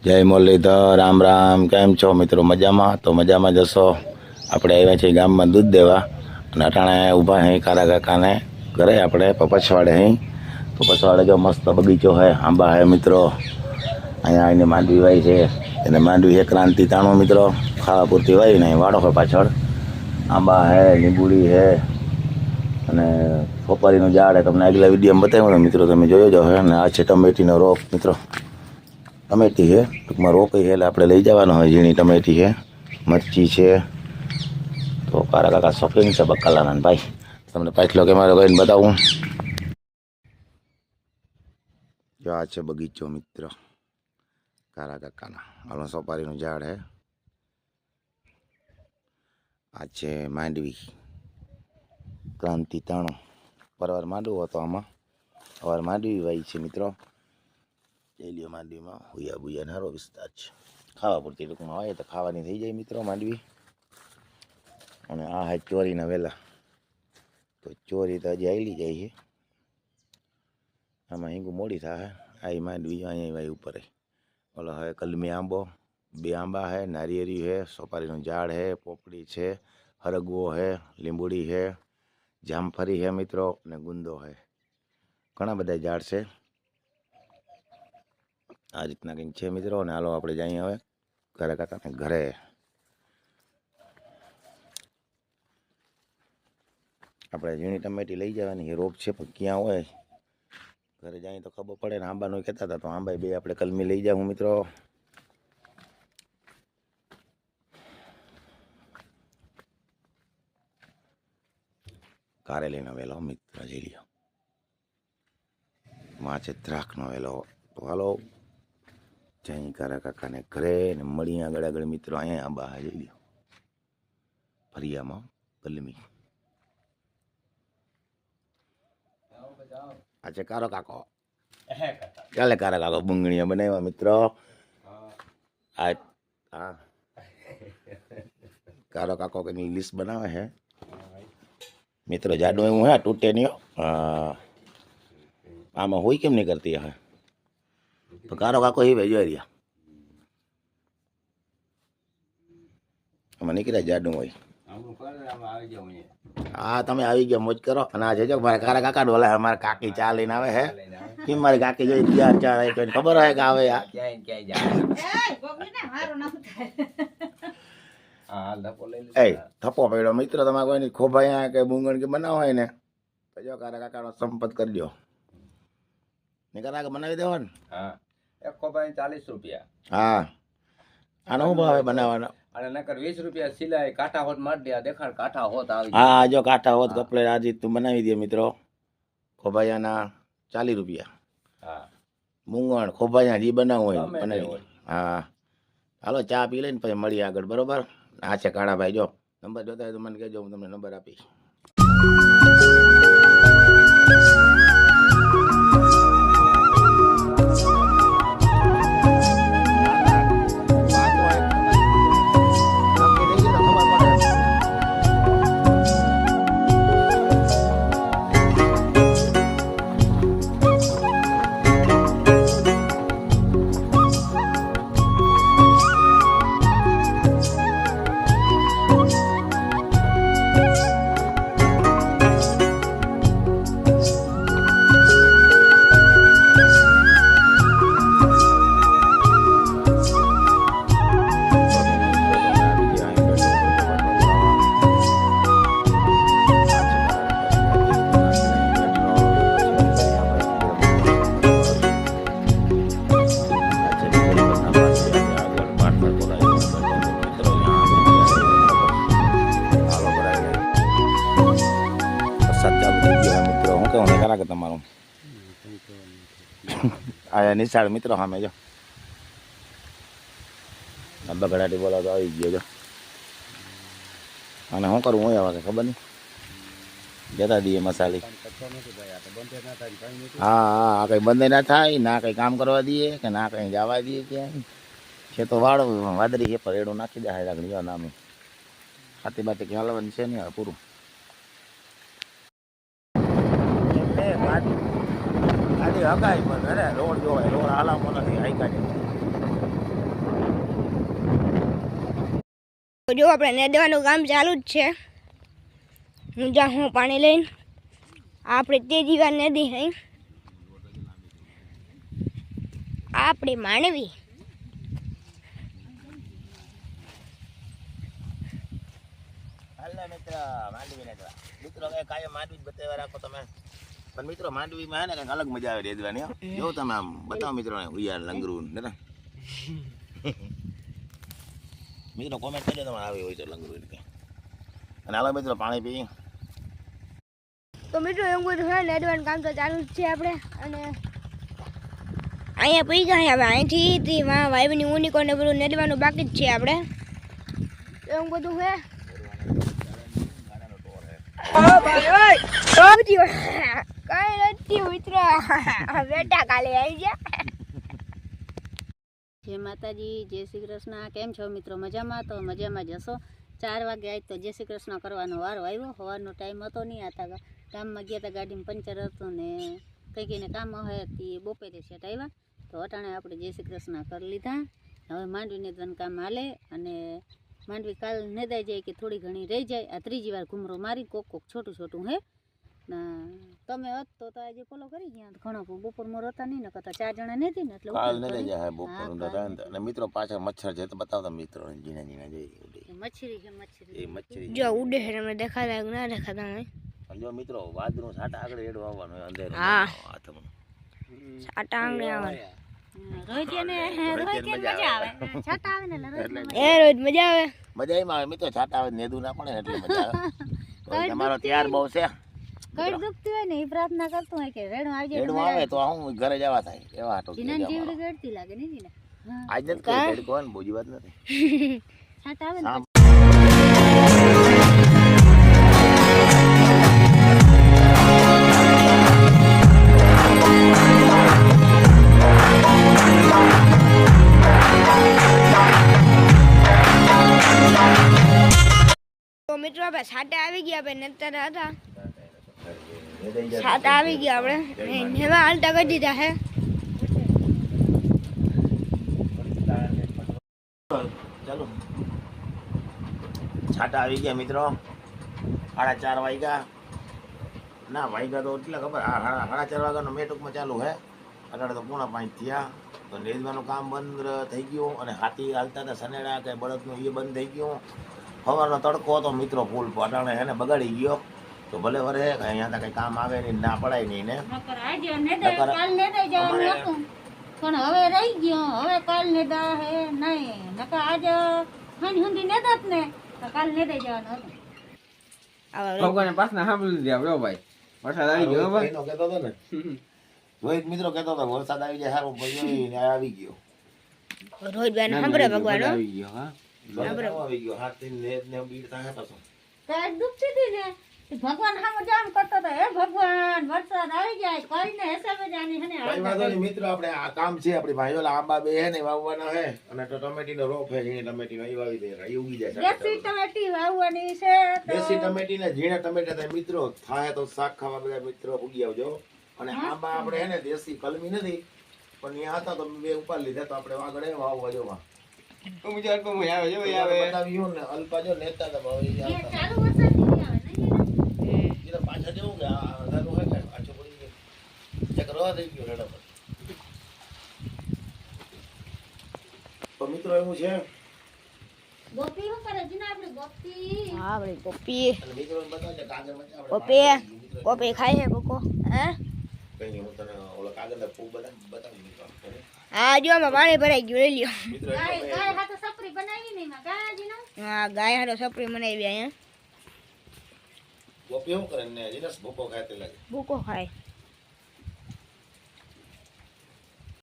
જય મુરલીધર, રામ રામ. કેમ છો મિત્રો? મજામાં? તો મજામાં જશો. આપણે આવ્યા છીએ ગામમાં દૂધ દેવા. અને અટાણે ઊભા અહીં કારા કાકાને ઘરે આપણે પપસવાડે અહીં પછવાડે જો મસ્ત બગીચો હે, આંબા હે મિત્રો. અહીંયા આવીને માંડવી વાય છે. એને માંડવી હે ક્રાંતિ તાણો મિત્રો. ખાવા પૂરતી વાઈ ને, વાડો હોય પાછળ. આંબા હે, લીંબુડી હે. અને ફોપારીનું ઝાડ હે. તમને આગલા વિડીયોમાં બતાવ્યું મિત્રો, તમે જોયો જો હે અને આ છે ટમેટીનો રોપ મિત્રો. ટમેટી છે. ટૂંકમાં રોપી છે એટલે આપણે લઈ જવાનો હોય ઝીણી ટમેટી છે, મરચી છે. તો કારા કાકા શોખીન છે બકાલાના ભાઈ. તમને પાછલો કેમેરો કરીને બતાવું. જો આ છે બગીચો મિત્ર. કારા કાકાના. હાલો સોપારીનું ઝાડ છે આ છે માંડવી. ક્રાંતિ તાણો. પરવાર માંડવો હતો આમાં. અવાર માંડવી વાઈ છે મિત્રો. ડેલીઓ માંડવીમાં હુયા બુયા નારો વિસ્તાર છે. ખાવા પૂરતી ટૂંકમાં હોય તો ખાવાની થઈ જાય મિત્રો માંડવી. અને આ હે ચોરીના વેલા. તો ચોરી તો હજી આવેલી જાય છે આમાં હિંગું મોડી થાય આ માંડવી અહીંયા વાય ઉપર. ઓલો હવે કલમી આંબો, બે આંબા હે, નારિયેરી હે, સોપારીનું ઝાડ હે, પોપડી છે, હરગવો હે, લીંબુડી હે જામફળી હે મિત્રો, અને ગુંદો હે. ઘણા બધા ઝાડ છે. આ રીતના કંઈક છે મિત્રો, અને હાલો આપણે જઈએ હવે ઘરે કાકાને ઘરે. આપણે ઝીણી ટમેટી લઈ જવાની, એ રોપ છે, પણ ક્યાં હોય? ઘરે જઈએ તો ખબર પડે ને, આંબાનું કહેતા હતા, તો આંબા બે આપણે કલમી લઈ જાઉં મિત્રો. કારેલીનો વેલો મિત્ર, જઈ માં છે દ્રાક્ષનો વેલો તો હાલો. જઈ કારા કાકાને ઘરે ને મળી આગળ આગળ મિત્રો અહીંયા આ બહાર જઈ લ્યો ફરિયામાં કલમી આ છે કારો કાકો. ચાલે કારા કાકો બુંગણીયા બનાવ્યા મિત્રો. આ હા. કારો કાકો કઈ લિસ્ટ બનાવે હે? મિત્રો જાડો એવું હે તૂટે નહીં આમાં હોય કેમ નહીં કરતી હે તો કારો કાકો એ જોઈ રહ્યા મને નીકળ્યા જાડું હોય હા તમે આવી ગયા મોજ કરો અને આ છે જો મારા કારા કાકા ડોલા અમારા કાકી ચા લઈને આવે હે કેમ મારી કાકી જોઈ ચાર ચાર એક ખબર હોય કે આવે આ એ થપ્પો પડ્યો મિત્ર તમારે કોઈની ખોભાઈ કે બુંગણ કે બનાવો હોય ને તો જો કારા કાકાનો સંપર્ક કરજો ને કારા બનાવી દેવો ને હા. એક કોપાની ચાલીસ રૂપિયા. હા. આનો શું ભાવે બનાવવાનો? અને નકર વીસ રૂપિયા સિલાઈ કાંઠા હોત મારી દે દેખાડ કાંઠા હોત આવી હા જો કાંઠા હોત કપડે આજે તું બનાવી દે મિત્રો. ખોભાઈયાના ચાલીસ રૂપિયા. હા. મૂંગણ ખોભાઈયા જે બનાવવું હોય બનાવી હા. હાલો ચા પી લઈને પછી મળીએ આગળ બરોબર? આ છે કાળાભાઈ જો. નંબર જોતા હોય તો મને કહેજો હું તમને નંબર આપીશ. આ નિશાળ મિત્રો સામે જો. બગડાટી બોલો તો આવી ગયો જો. અને શું કરવું હોય આવા ખબર નહીં. જતા દઈએ મસાલી. હા હા કંઈ બંધ ના થાય, ના કંઈ કામ કરવા દઈએ કે ના કંઈ જવા દઈએ ક્યાંય. છે તો વાળ, વાદળી છે પરેડું નાખી દે જો નામે ખાતી બાતી ક્યાં હલવાની છે નહીં પૂરું. ગાડી હકાય પણ અરે રોડ જોવાય રોડ હાલામાં નથી હાઈ જો આપણે નેદવાનું કામ ચાલુ જ છે. હું જ્યાં હું પાણી લઈને. આપણે તે જીવા નદી હઈ. આપણે માનવી. મિત્ર માંડવી મિત્રો કાયમ માંડવી જ બતાવ્યા રાખો તમે. પણ મિત્રો માંડવીમાં ને કંઈક અલગ મજા આવે રેદવાની હો. જો તમે આમ બતાવો મિત્રોને ઉયાર લંગરું ને ને. મિત્રો કોમેન્ટ કરજો તમારે આવી હોય તો લંગરું ને અને હાલો મિત્રો પાણી પી તો મિત્રો એમ બધું છે નેદવાનું કામ તો ચાલુ જ છે આપણે. અને અહીંયા પી ગયા હવે અહીંથી માં વાઈબની ઉનિકો ને બધું નેડવાનું બાકી જ છે આપણે. એવું બધું છે. કઈ નથી મિત્ર. બેટા કાલે આવી ગયા. જય માતાજી, જય શ્રી કૃષ્ણ. કેમ છો મિત્રો? મજામાં? તો મજામાં જશો ચાર વાગે આવી તો જય શ્રી કૃષ્ણ કરવાનો વારો આવ્યો. સવારનો ટાઈમ હતો નહીં આતા ગામમાં ગયા હતા ગાડીમાં પંચર હતું ને કંઈ કઈને કામ હોય તે બપોરે સેટ આવ્યા. તો અટાણે આપણે જય શ્રી કૃષ્ણ કરી લીધા. હવે માંડવીને ધન કામ હાલે અને માંડવી કાલ નેદાઈ જાય કે થોડી ઘણી રહી જાય. આ ત્રીજી વાર ઘૂમરો મારી, કોક કોક છોટું છોટું હે. તમે હોત તો તો આજે ફોલો કરી ગયા. ઘણો બપોરમાં રહેતા નહીં ને કરતા ચાર જણા નથી ને એટલે કાલ નહીં જાય તો. અને મિત્રો પાછળ મચ્છર છે તો બતાવતા મિત્રો જીના જીના જઈ મચ્છરી છે મચ્છરી. એ મચ્છરી જો ઉડે છે તમે દેખાતા કે ના દેખાતા પણ જો મિત્રો વાદળું સાટા આગળ એડો આવવાનું હોય અંધેરું હા. હાથમાં. સાટા આંગણે આવે રોહિતિયાને રોહિતિયાને મજા આવે. છાટા આવે ને એટલે રોહિતને એ રોજ મજા આવે. મજા એમાં આવે. મિત્રો છાટા આવે નેદું ના પડે એટલે મજા આવે. તમારો ત્યાર બહુ છે. કઈ દુખતી હોય ને એ પ્રાર્થના કરતું હોય કે રેણું આવી જાય એડું આવે તો હું ઘરે જવા થાય એવા હાટો જીનાની જીવડી ગળતી લાગે ને જીના? હા. આજ નથી કરી ઘડી કોણ બોજી વાત નથી. છાટા આવે ને સામ. તો મિત્રો આપણે સાટા આવી ગયા આપણે નતર હતા. સાટા આવી ગયા આપણે. ને એમાં હાલતા કરી દીધા હે. છાટા આવી ગયા મિત્રો. સાડા ચાર વાગ્યા. ના, વાગ્યા તો એટલે ખબર સાડા ચાર વાગ્યાનો મેં ટૂંકમાં ચાલુ હે. અત્યારે તો પૂણા પાંચ થયા. તો રેલવાનું કામ બંધ થઈ ગયું અને હાથી હાલતા હતા સનેડા કે બળદનું એ બંધ થઈ ગયું. સવારનો તડકો હતો મિત્રો ફૂલ અટાણે એને બગાડી ગયો. તો ભલે વરે અહીંયા તો કંઈ કામ આવે નહીં ના પડાય નહીં ને? નકર આજે નેદાય નકર જવાનું હતું. પણ હવે રહી ગયો હવે કાલ નેદા હે નહીં. નકર હન હુંદી ને દત ને કાલ નેદાઈ જવાનું હતું. આવા ભગવાને પાછના સાંભળી લીધી બ્રો ભાઈ. વરસાદ આવી ગયો ભાઈ. એનો કહેતો હતો ને. રોહિત મિત્રો કહેતો હતો વરસાદ આવી જાય સારું ભાઈ ને આવી ગયો. રોહિત બેન સાંભળે ભગવાન આવી ગયો હા. સાંભળે આવી ગયો હાથ ને ને બીડ થાય પાછો કાંઈ દુખતી હતી ને? ભગવાન સામે જામ કરતો તો હે ભગવાન વરસાદ આવી જાય કઈને હિસાબે જાની હને કઈ વાંધો નહીં મિત્રો આપણે આ કામ છે આપણી ભાઈઓ આંબા બે હે ને વાવવાના હે અને તો ટમેટીનો રોપ હે જીણે ટમેટી વાવી વાવી દે રહી ઉગી જાય દેશી ટમેટી વાવવાની છે તો દેશી ટમેટી ને જીણે ટમેટા થાય. મિત્રો થાય તો શાક ખાવા બધા મિત્રો ઉગી આવજો. અને આંબા આપણે હે ને દેશી કલમી નથી પણ ત્યાં હતા તો બે ઉપર લીધા તો આપણે આગળ વાવવા જોવા. માં હું બીજો અલ્પ હું આવે જો આવે. બતાવ્યું ને અલ્પા જો નેતા તો આવતા. ચાલુ વરસાદ નહીં આવે નહીં એ તો પાછા જેવું કે આ હોય ને પાછું પડી ગયું એક રવા થઈ ગયો રેડા પર તો મિત્રો એવું છે ગોપી શું કરે છે ને આપણે ગોપી હા આપણે કોપી મિત્રો બતાવજે કાગળમાં આપણે કોપી મિત્રો ખાય છે કોકો હે કઈ હું તને ઓલા કાગળના ફૂગ બધા બતાવી મિત્રો હા જો આમાં પાણી ભરાઈ ગયું લઈ લ્યો ગાય એટલો સપરી બનાવી ને ગાય જ હા ગાય હારો સપરી બનાવી અહીંયા ગોપી શું કરે ને જીનસ ભૂકો ખાય તે લાગે ભૂકો ખાય.